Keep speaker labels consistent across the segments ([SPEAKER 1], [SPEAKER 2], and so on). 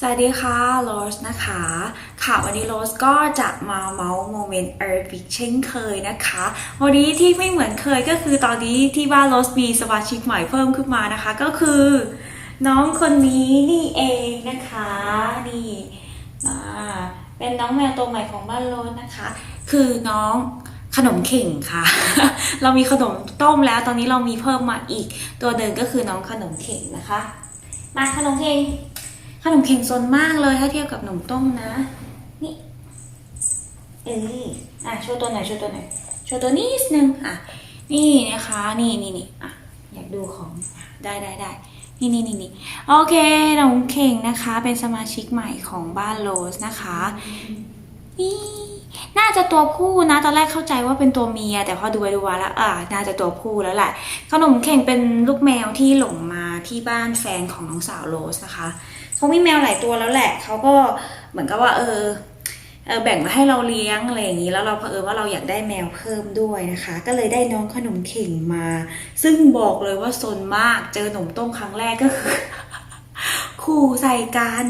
[SPEAKER 1] สวัสดีค่ะโรสนะคะ ค่ะวันนี้โรสก็จะมาเมาส์โมเมนต์เอิร์ธวิกเช่นเคยนะคะ วันนี้ที่ไม่เหมือนเคยก็คือตอนนี้ที่บ้านโรสมีสมาชิกใหม่เพิ่มขึ้นมานะคะ ก็คือ น้องคนนี้นี่เองนะคะ นี่อ่าเป็นน้องแมวตัวใหม่ของบ้านโรสนะคะ คือน้องขนมเข่งค่ะ เรามีขนมต้มแล้วตอนนี้เรามีเพิ่มมาอีก ตัวเดินก็คือน้องขนมเข่งนะคะ มาขนมเข่ง ขนมเข่งซนมากเลยถ้าเทียบกับขนมต้มนะ นี่ เอออะโชว์ตัวไหนโชว์ตัวไหนโชว์ตัวนิดนึงอะ นี่นะคะ นี่นี่นี่อะ อยากดูของ ได้ได้ได้ นี่นี่นี่นี่โอเคน้องเข่งนะคะ เป็นสมาชิกใหม่ของบ้านโรสนะคะ นี่ น่าจะตัวผู้นะ ตอนแรกเข้าใจว่าเป็นตัวเมีย แต่พอดูไปดูมาแล้ว อ่า น่าจะตัวผู้แล้วแหละ ขนมเข่งเป็นลูกแมวที่หลงมาที่บ้านแฟนของน้องสาวโรสนะคะ เขามีแมวหลายตัวแล้วแหละ เขาก็เหมือนกับว่า เออเออแบ่งมาให้เราเลี้ยงอะไรอย่างนี้แล้วเราเผอิญว่าเราอยากได้แมวเพิ่มด้วยนะคะ ก็เลยได้น้องขนมเข่งมา ซึ่งบอกเลยว่าซนมากเจอขนมต้มครั้งแรกก็คือขู่ใส่กัน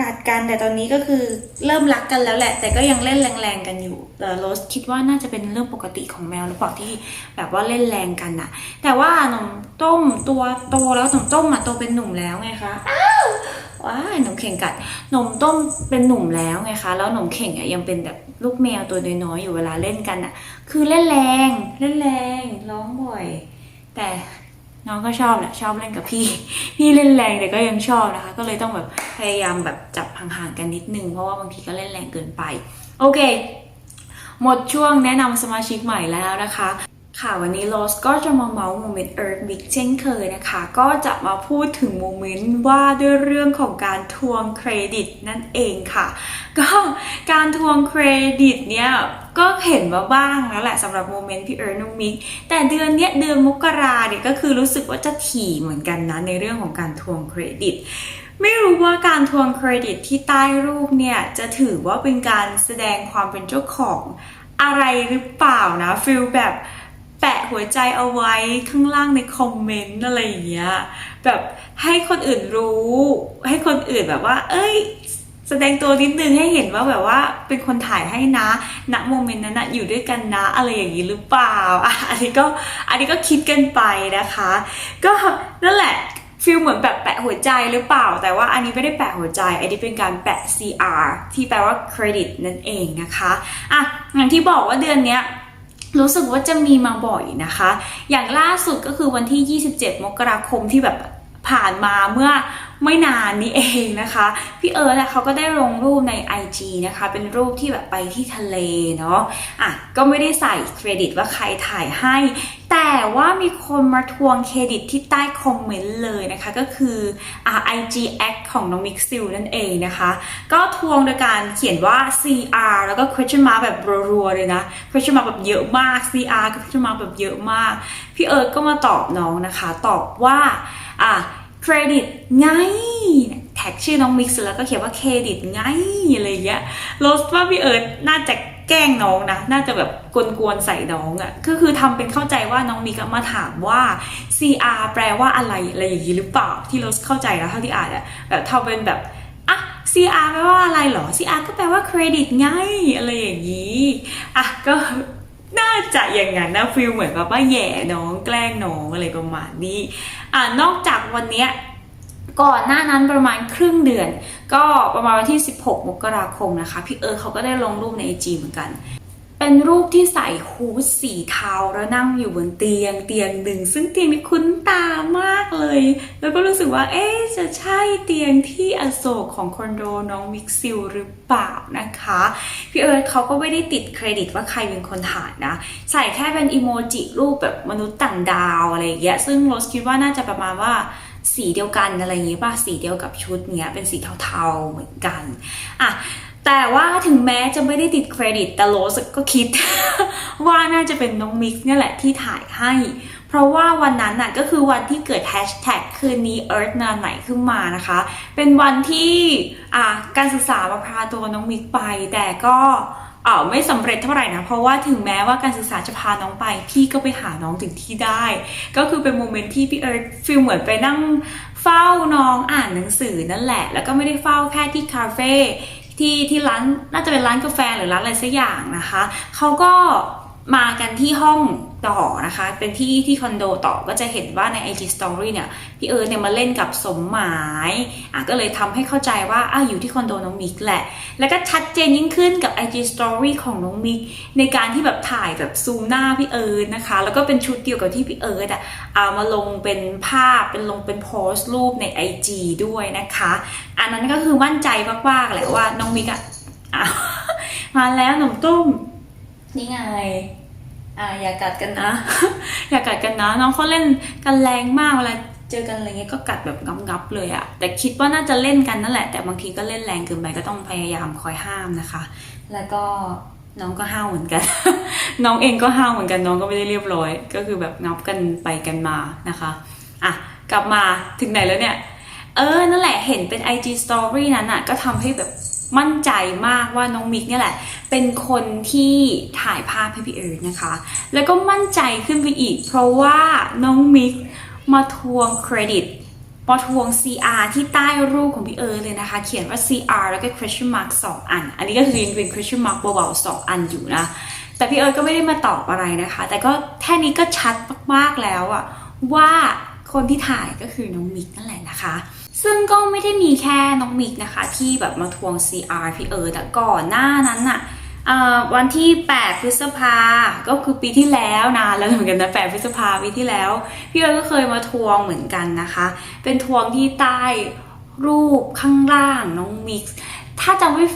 [SPEAKER 1] กัดกันแต่ตอนนี้ก็คือเริ่มรักกันแล้วแหละ แต่ก็ยังเล่นแรงๆกันอยู่แต่โรสคิดว่าน่าจะเป็นเรื่องปกติของแมวหรือเปล่าที่แบบว่าเล่นแรงกันน่ะแต่ว่าหนมต้มตัวโตแล้วหนมต้มอะโตเป็นหนุ่มแล้วไงคะอ้าว ว้าหนมเข่งกัดหนมต้มเป็นหนุ่มแล้วไงคะ แล้วหนมเข่งอะยังเป็นแบบลูกแมวตัวน้อยๆอยู่เวลาเล่นกันอะ คือเล่นแรงเล่นแรงร้องบ่อย แต่น้องก็ชอบแหละชอบเล่นกับพี่ พี่เล่นแรงแต่ก็ยังชอบนะคะ ก็เลยต้องแบบพยายามแบบจับห่างๆกันนิดนึงเพราะว่าบางทีก็เล่นแรงเกินไป โอเค หมดช่วงแนะนำสมาชิกใหม่แล้วนะคะ ค่ะวันนี้โรสก็จะมาเมาส์โมเมนต์เอิร์ธบิ๊กเช่นเคยนะคะ ก็จะมาพูดถึงโมเมนต์ว่าด้วยเรื่องของการทวงเครดิตนั่นเองค่ะ ก็การทวงเครดิตเนี่ยก็เห็นมาบ้างแล้วแหละสำหรับโมเมนต์พี่เอิร์ธน้องมิกแต่เดือนเนี้ยเดือนมกราเนี่ยก็คือรู้สึกว่าจะถี่เหมือนกันนะในเรื่องของการทวงเครดิตไม่รู้ว่าการทวงเครดิตที่ใต้รูปเนี่ยจะถือว่าเป็นการแสดงความเป็นเจ้าของอะไรหรือเปล่านะฟิลแบบ แปะหัวใจเอาไว้ข้างล่างในคอมเมนต์อะไรอย่างเงี้ยแบบให้คนอื่นรู้ ให้คนอื่นแบบว่า เอ้ย แสดงตัวนิดนึงให้เห็นว่าแบบว่าเป็นคนถ่ายให้นะณโมเมนต์นั้นนะอยู่ด้วยกันนะอะไรอย่างนี้หรือเปล่าอะอันนี้ก็อันนี้ก็คิดกันไปนะคะ ก็นั่นแหละฟีลเหมือนแบบแปะหัวใจหรือเปล่า แต่ว่าอันนี้ไม่ได้แปะหัวใจ อันนี้เป็นการแปะ CR ที่แปลว่า credit นั่นเองนะคะ อะอย่างที่บอกว่าเดือนเนี้ย รู้สึกว่าจะมีมาบ่อยนะคะ อย่างล่าสุดก็คือวันที่ 27 มกราคมที่แบบ ผ่านมาเมื่อไม่นานนี้เองนะคะ พี่เอิร์ธเขาก็ได้ลงรูปใน IG นะคะ เป็นรูปที่แบบไปที่ทะเลเนาะอะก็ไม่ได้ใส่เครดิตว่าใครถ่ายให้ แต่ว่ามีคนมาทวงเครดิตที่ใต้คอมเมนต์เลยนะคะ ก็คืออ่า IG Act ของน้องมิกซิลนั่นเองนะคะ ก็ทวงโดยการเขียนว่า CR แล้วก็ question mark แบบรัวๆเลยนะ question mark แบบเยอะมาก CR กับ question mark แบบเยอะมาก พี่เอิร์ธก็มาตอบน้องนะคะ ตอบว่าอะ เครดิตไงแท็กชื่อน้องมิกซ์แล้วก็เขียนว่าเครดิตไงอะไรอย่างเงี้ยโรสว่าพี่เอิร์ธน่าจะแกล้งน้องนะ น่าจะแบบกวนๆใส่น้องอะ่ะก็คือทำเป็นเข้าใจว่าน้องมิกมาถามว่า CR แปลว่าอะไรอะไรอย่างนี้หรือเปล่าที่โรสเข้าใจแล้วเท่าที่อ่านอะแบบทำเป็นแบบอะ CR แปลว่าอะไรเหรอ CR ก็แปลว่าเครดิตไงอะไรอย่างนี้อะก็ น่าจะอย่างนั้นนะฟิลเหมือนกับว่าแย่น้องแกล้งน้องอะไรประมาณนี้อ่านอกจากวันเนี้ยก่อนหน้านั้นประมาณครึ่งเดือน ก็ประมาณวันที่ 16 มกราคมนะคะ พี่เอิร์ธเขาก็ได้ลงรูปในไอจีเหมือนกัน เป็นรูปที่ใส่ฮูดสีเทาแล้วนั่งอยู่บนเตียงเตียงหนึ่ง ซึ่งเตียงนี้คุ้นตามากเลย แล้วก็รู้สึกว่า เอ๊จะใช่เตียงที่อโศกของคอนโดน้องมิกซิลหรือเปล่านะคะ พี่เอิร์ธเขาก็ไม่ได้ติดเครดิตว่าใครเป็นคนถ่ายนะ ใส่แค่เป็นอีโมจิรูปแบบมนุษย์ต่างดาวอะไรอย่างเงี้ยซึ่งโรสคิดว่าน่าจะประมาณว่าสีเดียวกันอะไรอย่างงี้ป่ะสีเดียวกับชุดเนี้ยเป็นสีเทาๆเหมือนกันอะ แต่ว่าถึงแม้จะไม่ได้ติดเครดิตแต่โรสก็คิด ว่าน่าจะเป็นน้องมิกซ์เนี่ยแหละที่ถ่ายให้ เพราะว่าวันนั้นน่ะก็คือวันที่เกิดแฮชแท็กคืนนี้ Earth นานไหนขึ้นมานะคะ เป็นวันที่อะการศึกษามาพาตัวน้องมิกไป แต่ก็อ่าไม่สำเร็จเท่าไหร่นะ เพราะว่าถึงแม้ว่าการศึกษาจะพาน้องไป พี่ก็ไปหาน้องถึงที่ได้ ก็คือเป็นโมเมนต์ที่พี่เอิร์ธฟีลเหมือนไปนั่งเฝ้าน้องอ่านหนังสือนั่นแหละ แล้วก็ไม่ได้เฝ้าแค่ที่คาเฟ่ ที่ที่ร้านน่าจะเป็นร้านกาแฟหรือร้านอะไรสักอย่างนะคะเขาก็มากันที่ห้อง ต่อนะคะ เป็นที่ที่คอนโดต่อก็จะเห็นว่าใน IG Story เนี่ยพี่เอิร์ธเนี่ยมาเล่นกับสมหมายอะก็เลยทำให้เข้าใจว่าอะอยู่ที่คอนโดน้องมิกแหละ แล้วก็ชัดเจนยิ่งขึ้นกับ IG Story ของน้องมิก ในการที่แบบถ่ายแบบซูมหน้าพี่เอิร์ธนะคะ แล้วก็เป็นชุดเดียวกับที่พี่เอิร์ธอะเอามาลงเป็นภาพเป็นลงเป็นโพสต์รูปใน IG ด้วยนะคะ อันนั้นก็คือมั่นใจมากๆแหละว่าน้องมิกอะมาแล้วหนุ่มตุ้มนี่ไง อ่าอย่ากัดกันนะ อย่ากัดกันนะ น้องเขาเล่นกันแรงมากเวลาเจอกันอะไรเงี้ยก็กัดแบบงับๆเลยอะแต่คิดว่าน่าจะเล่นกันนั่นแหละ แต่บางทีก็เล่นแรงเกินไปก็ต้องพยายามคอยห้ามนะคะ แล้วก็น้องก็ห้าวเหมือนกัน น้องเองก็ห้าวเหมือนกันน้องก็ไม่ได้เรียบร้อย ก็คือแบบงับกันไปกันมานะคะอะกลับมาถึงไหนแล้วเนี่ย เออนั่นแหละเห็นเป็น IG Story นั้นอะก็ทำให้แบบ มั่นใจมากว่าน้องมิกเนี่ยแหละ เป็นคนที่ถ่ายภาพให้พี่เอิร์ธนะคะ แล้วก็มั่นใจขึ้นไปอีก เพราะว่าน้องมิกมาทวงเครดิตมาทวง CR ที่ใต้รูปของพี่เอิร์ธเลยนะคะ เขียนว่า CR แล้วก็ question mark สองอัน อันนี้ก็คือยังเป็น question mark เบาๆสองอันอยู่นะ แต่พี่เอิร์ธก็ไม่ได้มาตอบอะไรนะคะ แต่ก็แค่นี้ก็ชัดมากๆแล้วอะว่าคนที่ถ่ายก็คือน้องมิกนั่นแหละนะคะ ซึ่งก็ไม่ได้มีแค่น้องมิกนะคะ ที่แบบมาทวง CR พี่เอิร์ธแต่ก่อนหน้านั้นอะวันที่ 8 พฤษภา ก็คือปีที่แล้วนานแล้วเหมือนกันนะ 8 พฤษภาปีที่แล้ว พี่เอิร์ธก็เคยมาทวงเหมือนกันนะคะ เป็นทวงที่ใต้รูปข้างล่างน้องมิก ถ้าจำไม่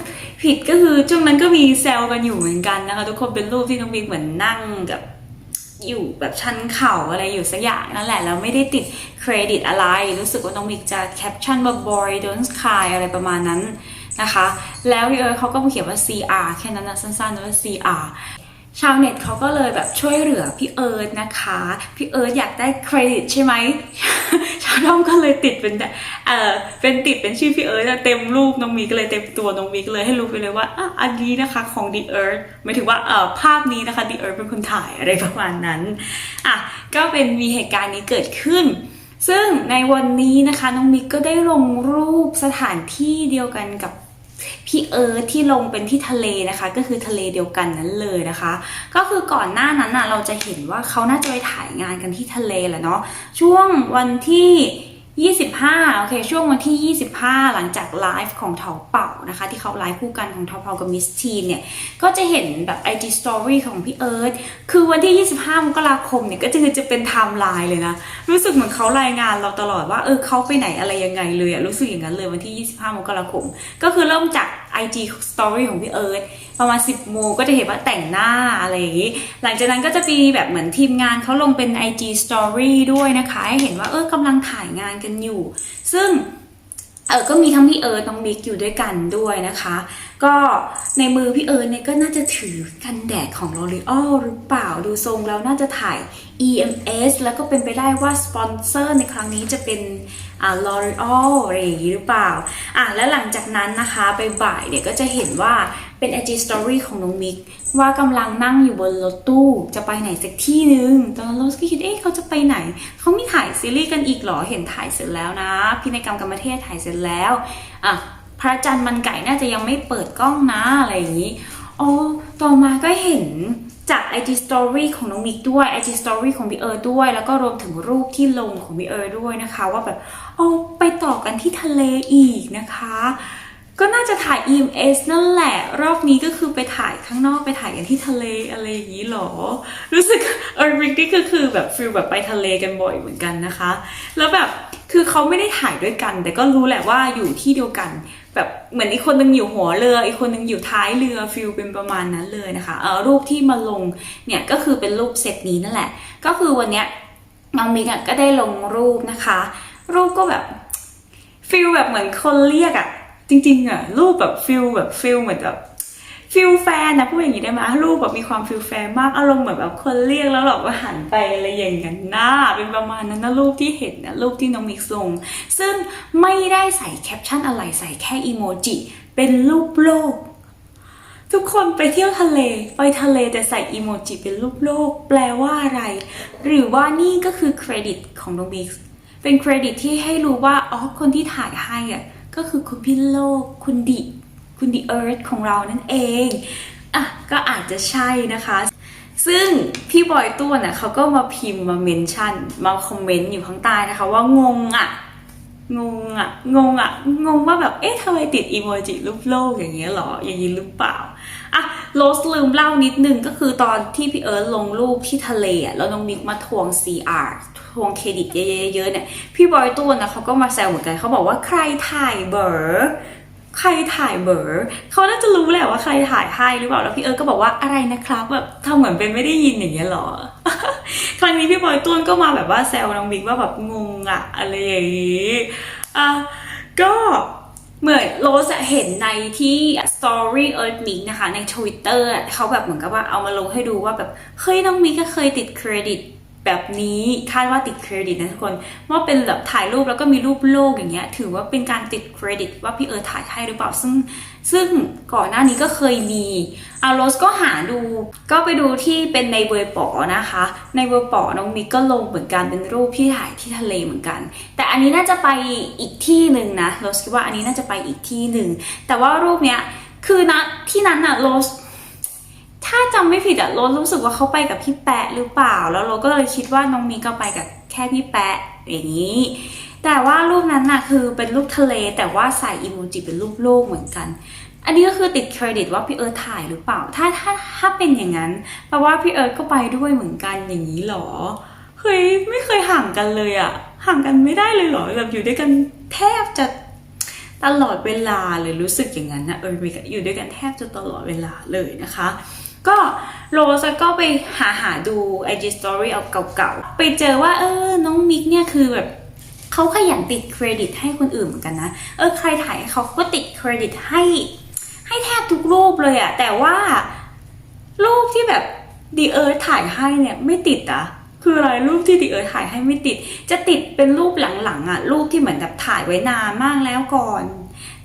[SPEAKER 1] ผิดก็คือช่วงนั้นก็มีแซวกันอยู่เหมือนกันนะคะ ทุกคนเป็นรูปที่น้องมิกเหมือนนั่งกับ อยู่แบบชั้นเข่าอะไรอยู่สักอย่างนั่นแหละแล้วไม่ได้ติดเครดิตอะไร รู้สึกว่าน้องมิกจะแคปชั่นว่า boy don't cry อะไรประมาณนั้นนะคะ แล้วพี่เอิร์ธเขาก็เขียนว่า CR แค่นั้นนะสั้นๆว่า CR ชาวเน็ตเขาก็เลยแบบช่วยเหลือพี่เอิร์ธนะคะ พี่เอิร์ธอยากได้เครดิตใช่ไหม ด้อมก็เลยติดเป็นเออเป็นติดเป็นชื่อพี่เอิร์ธเต็มรูปน้องมิกเลยเต็มตัวน้องมิกเลยให้รู้ไปเลยว่าอะอันนี้นะคะของ The Earth หมายถึงว่าเออภาพนี้นะคะ The Earth เป็นคนถ่ายอะไรประมาณนั้นอะก็เป็นมีเหตุการณ์นี้เกิดขึ้น ซึ่งในวันนี้นะคะน้องมิกก็ได้ลงรูปสถานที่เดียวกันกับ พี่เอิร์ธที่ลงเป็นที่ทะเลนะคะ ก็คือทะเลเดียวกันนั้นเลยนะคะ ก็คือก่อนหน้านั้นน่ะเราจะเห็นว่าเขาน่าจะไปถ่ายงานกันที่ทะเลแหละเนาะช่วงวันที่ 25 โอเค ช่วงวันที่ 25 หลังจากไลฟ์ของเถาเป่านะคะ ที่เขาไลฟ์คู่กันของเถาเป่ากับมิสทีนเนี่ย ก็จะเห็นแบบ IG Story ของพี่เอิร์ธคือวันที่ 25 มกราคมเนี่ย ก็จะคือจะเป็นไทม์ไลน์เลยนะ รู้สึกเหมือนเขารายงานเราตลอดว่า เออเขาไปไหนอะไรยังไงเลยอะรู้สึกอย่างนั้นเลยวันที่ 25 มกราคม ก็คือเริ่มจาก IG Story ของพี่เอิร์ธประมาณ 10โมงก็จะเห็นว่าแต่งหน้าอะไรอย่างนี้ หลังจากนั้นก็จะมีแบบเหมือนทีมงานเขาลงเป็น IG Story ด้วยนะคะให้เห็นว่าเออกำลังถ่ายงานกันอยู่ ซึ่งเออก็มีทั้งพี่เอิร์ธน้องบิ๊กอยู่ด้วยกันด้วยนะคะ ก็ในมือพี่เอิร์ธเนี่ยก็น่าจะถือกันแดดของ L'Oreal หรือเปล่าดูทรงแล้วน่าจะถ่าย EMS แล้วก็เป็นไปได้ว่าสปอนเซอร์ในครั้งนี้จะเป็นอ่า L'Oreal อะไรอย่างนี้หรือเปล่าอะและหลังจากนั้นนะคะไปบ่ายเนี่ยก็จะเห็นว่าเป็น IG Story ของน้องมิก ว่ากำลังนั่งอยู่บนรถตู้จะไปไหนสักที่หนึ่งตอนนั้นเราก็คิดเอ๊ะเขาจะไปไหน เขาไม่ถ่ายซีรีส์กันอีกเหรอเห็นถ่ายเสร็จแล้วนะพินัยกรรมกรรมเทศถ่ายเสร็จแล้วอะ พระจันทร์มันไก่น่าจะยังไม่เปิดกล้องนะอะไรอย่างนี้อ๋อต่อมาก็เห็นจาก IG Story ของน้องมิกด้วย IG Story ของพี่เอิร์ด้วย แล้วก็รวมถึงรูปที่ลงของพี่เอิร์ด้วยนะคะ ว่าแบบอ๋อไปต่อกันที่ทะเลอีกนะคะ ก็น่าจะถ่าย EMS นั่นแหละ รอบนี้ก็คือไปถ่ายข้างนอกไปถ่ายกันที่ทะเลอะไรอย่างนี้หรอ รู้สึกเออริกนี่ก็คือแบบฟิลแบบไปทะเลกันบ่อยเหมือนกันนะคะ แล้วแบบคือเขาไม่ได้ถ่ายด้วยกัน แต่ก็รู้แหละว่าอยู่ที่เดียวกัน แบบเหมือนอีกคนนึงอยู่หัวเรือ อีกคนนึงอยู่ท้ายเรือฟิลเป็นประมาณนั้นเลยนะคะเออรูปที่มาลงเนี่ยก็คือเป็นรูปเซตนี้นั่นแหละ ก็คือวันเนี้ยน้องมิกก็ได้ลงรูปนะคะ รูปก็แบบฟิลแบบเหมือนคนเรียกอะจริงๆอะรูปแบบฟิลแบบฟิลเหมือนแบบ ฟิลแฟนนะพูดอย่างนี้ได้ไหมรูปแบบมีความฟิลแฟนมากอารมณ์เหมือนแบบคนเรียกแล้วเราก็หันไปอะไรอย่างนั้นนะเป็นประมาณนั้นนะรูปที่เห็นนะรูปที่น้องมิกซ์ลงซึ่งไม่ได้ใส่แคปชั่นอะไรใส่แค่อีโมจิเป็นรูปโลก ทุกคนไปเที่ยวทะเลไปทะเลแต่ใส่อีโมจิเป็นรูปโลก แปลว่าอะไร หรือว่านี่ก็คือเครดิตของน้องบิ๊กเป็นเครดิตที่ให้รู้ว่าอ๋อคนที่ถ่ายให้อะก็คือคุณพี่โลกคุณดิ คุณดิเอิร์ธของเรานั่นเองอะก็อาจจะใช่นะคะ ซึ่งพี่บอยต้วนอะเขาก็มาพิมพ์มาเมนชั่น มาคอมเมนต์อยู่ข้างใต้นะคะ ว่างงอะงงอะงงอะงงว่าแบบ เอ๊ะทำไมติดอีโมจิรูปโลกอย่างเงี้ยหรอ อย่างนี้หรือเปล่าอะโรสลืมเล่านิดนึงก็คือตอนที่พี่เอิร์ธลงรูปที่ทะเลอะแล้วน้องมิกมาทวง CR ทวงเครดิตเยอะๆเนี่ย พี่บอยต้วนนะเขาก็มาแซวเหมือนกันเขาบอกว่าใครถ่ายเบอร์ ใครถ่ายเบอร์เขาน่าจะรู้แหละว่าใครถ่ายให้หรือเปล่าแล้วพี่เอิร์ก็บอกว่าอะไรนะครับแบบทำเหมือนเป็นไม่ได้ยินอย่างเงี้ยหรอครั้งนี้พี่บอยต้วนก็มาแบบว่าแซวน้องมิกว่าแบบงงอะอะไรอย่างงี้อะก็เหมือนโรสอะเห็นในที่ Story Earth Mix นะคะ ใน Twitter เขาแบบเหมือนกับว่าเอามาลงให้ดูว่าแบบ เฮ้ยน้องมิกก็เคยติดเครดิต แบบนี้คาดว่าติดเครดิตนะทุกคนว่าเป็นแบบถ่ายรูปแล้วก็มีรูปโลกอย่างเงี้ยถือว่าเป็นการติดเครดิต ว่าพี่เอิร์ธถ่ายให้หรือเปล่าซึ่ง ซึ่งก่อนหน้านี้ก็เคยมีอาโรสก็หาดู ก็ไปดูที่เป็นในเวอร์ปอนะคะ ในเวอร์ปอน้องมิกก็ลงเหมือนกันเป็นรูปที่ถ่ายที่ทะเลเหมือนกัน แต่อันนี้น่าจะไปอีกที่หนึ่งนะโรสคิดว่าอันนี้น่าจะไปอีกที่หนึ่งแต่ว่ารูปเนี้ยคือนะที่นั้นอะโรส ถ้าจำไม่ผิดอะโรสรู้สึกว่าเขาไปกับพี่แปะหรือเปล่า แล้วโรสก็เลยคิดว่าน้องมีก็ไปกับแค่พี่แปะอย่างนี้ แต่ว่ารูปนั้นน่ะคือเป็นรูปทะเล แต่ว่าใส่อีโมจิเป็นรูปโลกเหมือนกัน อันนี้ก็คือติดเครดิตว่าพี่เอิร์ธถ่ายหรือเปล่า ถ้าถ้าถ้าเป็นอย่างนั้นแปลว่าพี่เอิร์ธก็ไปด้วยเหมือนกันอย่างนี้หรอเฮ้ยไม่เคยห่างกันเลยอะห่างกันไม่ได้เลยหรอแบบอยู่ด้วยกันแทบจะตลอดเวลาเลยรู้สึกอย่างนั้นนะเอออยู่ด้วยกันแทบจะตลอดเวลาเลยนะคะ ก็โรสก็ไปหาหาดู IG Story เอาเก่าๆ ไปเจอว่า เออ น้องมิกเนี่ยคือแบบเขาขยันติดเครดิตให้คนอื่นเหมือนกันนะ เออ ใครถ่ายเขาก็ติดเครดิตให้ ให้แทบทุกรูปเลยอะแต่ว่า รูปที่แบบดีเอิร์ธถ่ายให้เนี่ยไม่ติดอะคืออะไรรูปที่ดีเอิร์ถ่ายให้ไม่ติด จะติดเป็นรูปหลังๆอะรูปที่เหมือนแบบถ่ายไว้นานมากแล้วก่อน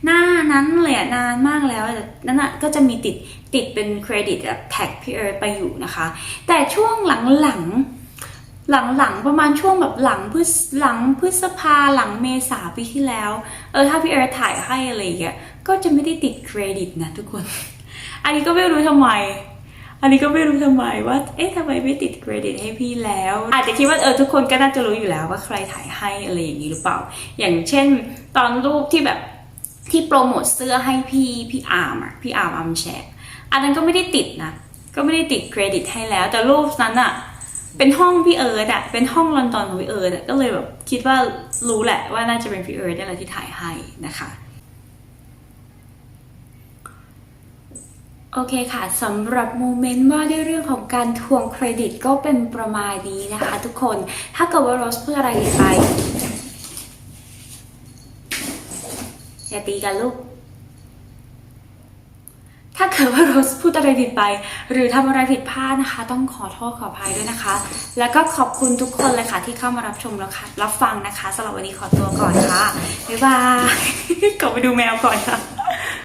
[SPEAKER 1] หน้านั้นเลยอะนานมากแล้วแต่นั่นอะก็จะมีติดติดเป็นเครดิตแบบแท็กพี่เอิร์ธไปอยู่นะคะ แต่ช่วงหลังๆ หลังๆ ประมาณช่วงแบบหลังพฤษหลังพฤษภาหลังเมษาปีที่แล้ว เออถ้าพี่เอิร์ธถ่ายให้อะไรอย่างเงี้ยก็จะไม่ได้ติดเครดิตนะทุกคน อันนี้ก็ไม่รู้ทำไมอันนี้ก็ไม่รู้ทำไมว่า เอ๊ะทำไมไม่ติดเครดิตให้พี่แล้ว อาจจะคิดว่าเออทุกคนก็น่าจะรู้อยู่แล้วว่าใครถ่ายให้อะไรอย่างนี้หรือเปล่า อย่างเช่น ตอนรูปที่แบบ ที่โปรโมทเสื้อให้พี่พี่อาร์มอะพี่อาร์มอัมแชร์อันนั้นก็ไม่ได้ติดนะ ก็ไม่ได้ติดเครดิตให้แล้ว แต่รูปนั้นอะเป็นห้องพี่เอิร์ดอะเป็นห้องลอนดอนของพี่เอิร์ดก็เลยแบบคิดว่ารู้แหละว่าน่าจะเป็นพี่เอิร์ดนี่แหละที่ถ่ายให้นะคะโอเคค่ะสำหรับโมเมนต์ว่าด้วยเรื่องของการทวงเครดิตก็เป็นประมาณนี้นะคะทุกคนถ้าเกิดว่าโรสพูดอะไรไป อย่าตีกันลูก ถ้าเกิดว่าโรสพูดอะไรผิดไป หรือทำอะไรผิดพลาดนะคะ ต้องขอโทษขออภัยด้วยนะคะ แล้วก็ขอบคุณทุกคนเลยค่ะ ที่เข้ามารับชมแล้วค่ะ รับฟังนะคะสำหรับวันนี้ขอตัวก่อนค่ะบ๊ายบายกลับไปดูแมวก่อนค่ะ